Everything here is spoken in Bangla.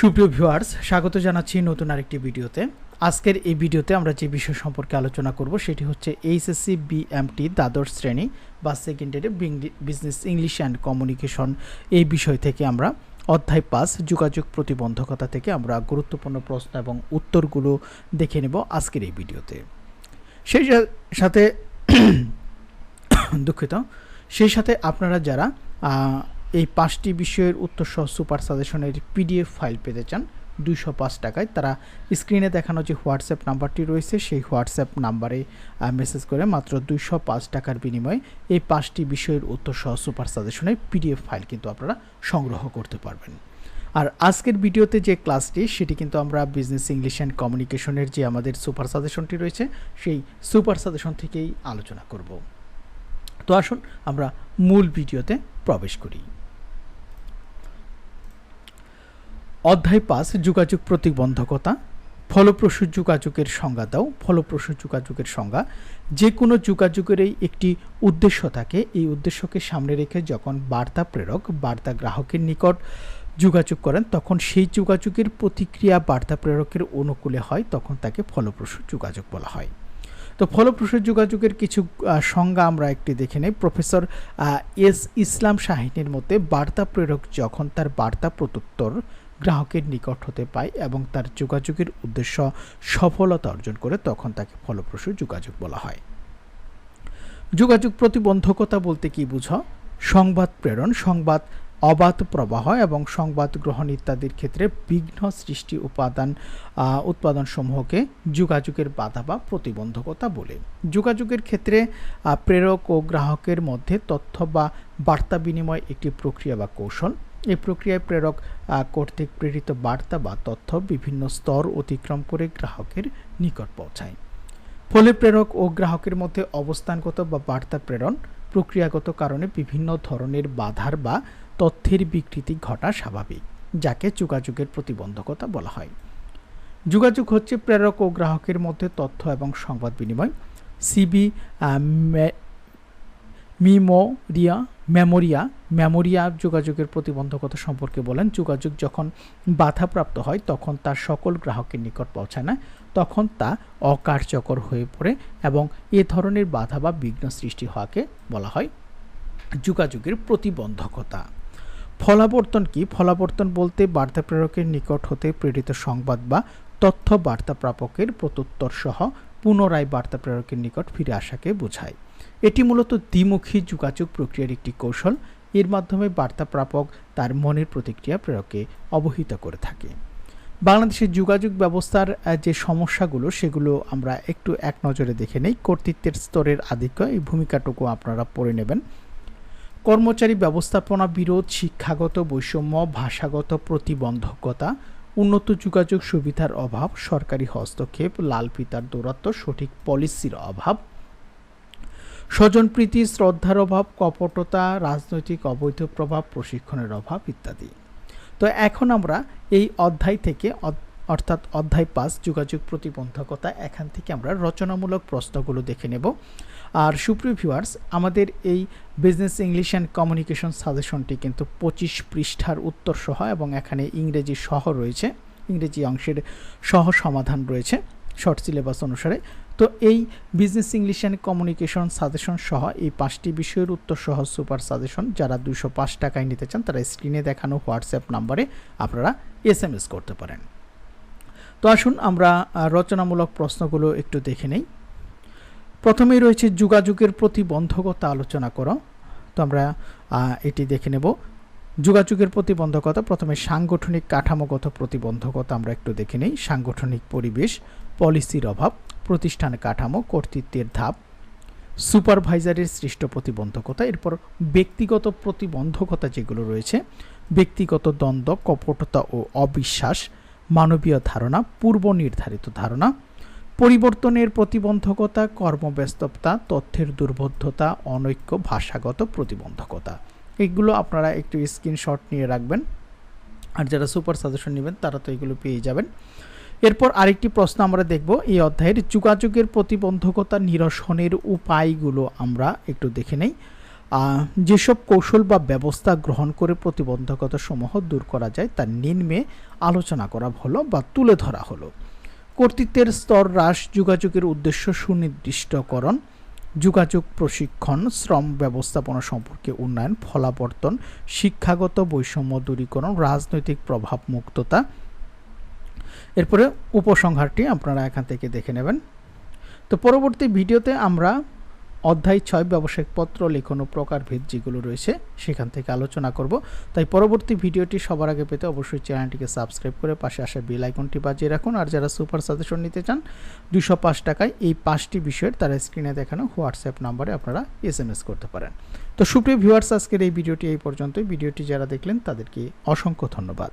সুপ্রিয় ভিউয়ার্স স্বাগত জানাচ্ছি নতুন আরেকটি ভিডিওতে। আজকের এই ভিডিওতে আমরা যে বিষয় সম্পর্কে আলোচনা করব, সেটি হচ্ছে এইচএসসি বিএমটি দ্বাদশ শ্রেণি বা secondary business English and communication এই বিষয় থেকে আমরা অধ্যায় পাঁচ, যোগাযোগ প্রতিবন্ধকতা থেকে আমরা গুরুত্বপূর্ণ প্রশ্ন এবং উত্তরগুলো দেখে নেব আজকের এই ভিডিওতে। সেই সাথে দুঃখিত। সেই সাথে আপনারা যারা এই পাঁচটি বিষয়ের উত্তর সহ সুপার সাজেশনের পিডিএফ ফাইল পেতে চান। দুইশো পাঁচ টাকায় তারা স্ক্রিনে দেখানো যে হোয়াটসঅ্যাপ নাম্বারটি রয়েছে, সেই হোয়াটসঅ্যাপ নাম্বারে মেসেজ করে মাত্র দুইশো পাঁচ টাকার বিনিময়ে এই পাঁচটি বিষয়ের উত্তর সহ সুপার সাজেশনের পিডিএফ ফাইল কিন্তু আপনারা সংগ্রহ করতে পারবেন। আর আজকের ভিডিওতে যে ক্লাসটি, সেটি কিন্তু আমরা বিজনেস ইংলিশ অ্যান্ড কমিউনিকেশনের যে আমাদের সুপার সাজেশনটি রয়েছে, সেই সুপার সাজেশন থেকেই আলোচনা করব। তো আসুন আমরা মূল ভিডিওতে প্রবেশ করি। অধ্যায় পাঁচ, যোগাযোগ প্রতিবন্ধকতা। ফলপ্রসূ যোগাযোগের সংজ্ঞা দাও। ফলপ্রসূ যোগাযোগের সংজ্ঞা, যে কোনো যোগাযোগেরই একটি উদ্দেশ্য থাকে। এই উদ্দেশ্যকে সামনে রেখে যখন বার্তা প্রেরক, বার্তা গ্রাহকের নিকট যোগাযোগ করেন, তখন সেই যোগাযোগের প্রতিক্রিয়া বার্তা প্রেরকের অনুকূলে হয়, তখন তাকে ফলপ্রসূ যোগাযোগ বলা হয়। তো ফলপ্রসূ যোগাযোগের কিছু সংজ্ঞা আমরা একটি দেখে নেই। প্রফেসর এস ইসলাম শাহিনীর মতে বার্তা প্রেরক যখন তার বার্তা প্রত্যুত্তর গ্রাহকের নিকট হতে পায় এবং তার যোগাযোগের উদ্দেশ্য সফলতা অর্জন করে তখন তাকে ফলপ্রসূ যোগাযোগ বলা হয়। যোগাযোগ প্রতিবন্ধকতা বলতে কি বুঝো? সংবাদ প্রেরণ, সংবাদ অবাধ প্রবাহ এবং সংবাদ গ্রহণ ইত্যাদির ক্ষেত্রে বিঘ্ন সৃষ্টি উপাদান উৎপাদনসমূহকে যোগাযোগের বাধা বা প্রতিবন্ধকতা বলে। যোগাযোগের ক্ষেত্রে প্রেরক ও গ্রাহকের মধ্যে তথ্য বা বার্তা বিনিময় একটি প্রক্রিয়া বা কৌশল এই প্রক্রিয়ায় প্রেরক কর্তৃক প্রেরিত বার্তা বা তথ্য বিভিন্ন স্তর অতিক্রম করে গ্রাহকের নিকট পৌঁছায়। ফলে প্রেরক ও গ্রাহকের মধ্যে অবস্থানগত বা বার্তা প্রেরণ, প্রক্রিয়াগত কারণে বিভিন্ন ধরনের বাধার বা তথ্যের বিকৃতি ঘটা স্বাভাবিক, যাকে যোগাযোগের প্রতিবন্ধকতা বলা হয়। যোগাযোগ হচ্ছে প্রেরক ও গ্রাহকের মধ্যে তথ্য এবং সংবাদ বিনিময়, সিবি মিমোরিয়া মেমোরিয়া মেমোরিয়া যোগাযোগের প্রতিবন্ধকতা সম্পর্কে বলেন, যোগাযোগ যখন বাধাপ্রাপ্ত হয়, তখন তার সকল গ্রাহকের নিকট পৌঁছায় না, তখন তা অকার্যকর হয়ে পড়ে এবং এ ধরনের বাধা বা বিঘ্ন সৃষ্টি হওয়াকে বলা হয় যোগাযোগের প্রতিবন্ধকতা। ফলাবর্তন কি? ফলাবর্তন বলতে বার্তা প্রেরকের নিকট হতে প্রেরিত সংবাদ বা তথ্য বার্তা প্রাপকের প্রত্যুত্তর সহ পুনরায় বার্তা প্রেরকের নিকট ফিরে আসাকে বোঝায়। এটি মূলত দ্বিমুখী যোগাযোগ প্রক্রিয়ার একটি কৌশল। এর মাধ্যমে বার্তা প্রাপক তার মনের প্রতিক্রিয়া প্রেরককে অবহিত করে থাকে। বাংলাদেশের যোগাযোগ ব্যবস্থার যে সমস্যাগুলো, সেগুলো আমরা একটু এক নজরে দেখে নেই। কর্তৃত্বের স্তরের আধিক্য এই ভূমিকাটুকু আপনারা পড়ে নেবেন। কর্মচারী ব্যবস্থাপনা বিরোধ, শিক্ষাগত বৈষম্য, ভাষাগত প্রতিবন্ধকতা উন্নত যোগাযোগ সুবিধার অভাব, সরকারি হস্তক্ষেপ, লাল পিতার দৌরাত্ম, সঠিক পলিসির অভাব স্বজনপ্রীতি শ্রদ্ধার অভাব, কপটতা, রাজনৈতিক অবৈধ প্রভাব, প্রশিক্ষণের অভাব ইত্যাদি। তো এখন আমরা এই অধ্যায় থেকে অর্থাৎ অধ্যায় পাঁচ, যোগাযোগ প্রতিবন্ধকতা, এখান থেকে আমরা রচনামূলক প্রশ্নগুলো দেখে নেব। আর সুপ্রিয় ভিউয়ার্স আমাদের এই বিজনেস ইংলিশ অ্যান্ড কমিউনিকেশন সাজেশনটি কিন্তু পঁচিশ পৃষ্ঠার উত্তর সহ এবং এখানে ইংরেজি সহ রয়েছে, ইংরেজি অংশের সহ সমাধান রয়েছে শর্ট সিলেবাস অনুসারে। তো এই business English and communication suggestion সহ এই পাঁচটি বিষয়ের উত্তর সহ সুপার সাজেশন যারা দুশো পাঁচ টাকায় নিতে চান, তারা স্ক্রিনে দেখানো হোয়াটসঅ্যাপ নাম্বারে আপনারা এস এম এস করতে পারেন। তো আসুন আমরা রচনামূলক প্রশ্নগুলো একটু দেখে নেই। প্রথমেই রয়েছে যোগাযোগের প্রতিবন্ধকতা আলোচনা করো। তো আমরা এটি দেখে নেব। যোগাযোগের প্রতিবন্ধকতা, প্রথমে সাংগঠনিক কাঠামোগত প্রতিবন্ধকতা আমরা একটু দেখে নেই। সাংগঠনিক পরিবেশ, পলিসির অভাব, প্রতিষ্ঠান কাঠামো, কর্তৃত্বের ধাপ, সুপারভাইজারের সৃষ্ট প্রতিবন্ধকতা, এরপর ব্যক্তিগত প্রতিবন্ধকতা যেগুলো রয়েছে, ব্যক্তিগত দ্বন্দ্ব, কপটতা ও অবিশ্বাস, মানবীয় ধারণা পূর্ব নির্ধারিত ধারণা পরিবর্তনের প্রতিবন্ধকতা, কর্মব্যস্ততা, তথ্যের দুর্বোধ্যতা, অনৈক্য ভাষাগত প্রতিবন্ধকতা। এগুলো আপনারা একটু স্ক্রিনশট নিয়ে রাখবেন। আর যারা সুপার সাজেশন নেবেন, তারা তো এগুলো পেয়ে যাবেন। এরপর আরেকটি প্রশ্ন আমরা দেখব। এই অধ্যায়ের যোগাযোগের প্রতিবন্ধকতা নিরসনের উপায়গুলো আমরা একটু দেখে নেই। যেসব কৌশল বা ব্যবস্থা গ্রহণ করে প্রতিবন্ধকতা সমূহ দূর করা যায়, তা নিম্নে আলোচনা করা হলো বা তুলে ধরা হলো। কর্তৃত্বের স্তর হ্রাস যোগাযোগের উদ্দেশ্য সুনির্দিষ্টকরণ, যোগাযোগ প্রশিক্ষণ, শ্রম ব্যবস্থাপনা সম্পর্কে উন্নয়ন, ফলাবর্তন, শিক্ষাগত বৈষম্য দূরীকরণ, রাজনৈতিক প্রভাব মুক্ততা এরপরে উপসংহারটি আপনারা এখান থেকে দেখে নেবেন। তো পরবর্তী ভিডিওতে আমরা অধ্যায় ছয় ব্যবসায়িক পত্র লেখন প্রকারভেদ যেগুলো রয়েছে, সেখান থেকে আলোচনা করব। তাই পরবর্তী ভিডিওটি সবার আগে পেতে অবশ্যই চ্যানেলটিকে সাবস্ক্রাইব করে পাশে আসা বেল আইকনটি বাজিয়ে রাখুন। আর যারা সুপার সাজেশন নিতে চান, দুশো পাঁচ টাকায় এই পাঁচটি বিষয়ের তারা স্ক্রিনে দেখানো হোয়াটসঅ্যাপ নাম্বারে আপনারা এস এম এস করতে পারেন। তো সুপ্রিয় ভিউয়ার্স, আজকের এই ভিডিওটি এই পর্যন্তই। ভিডিওটি যারা দেখলেন, তাদেরকে অসংখ্য ধন্যবাদ।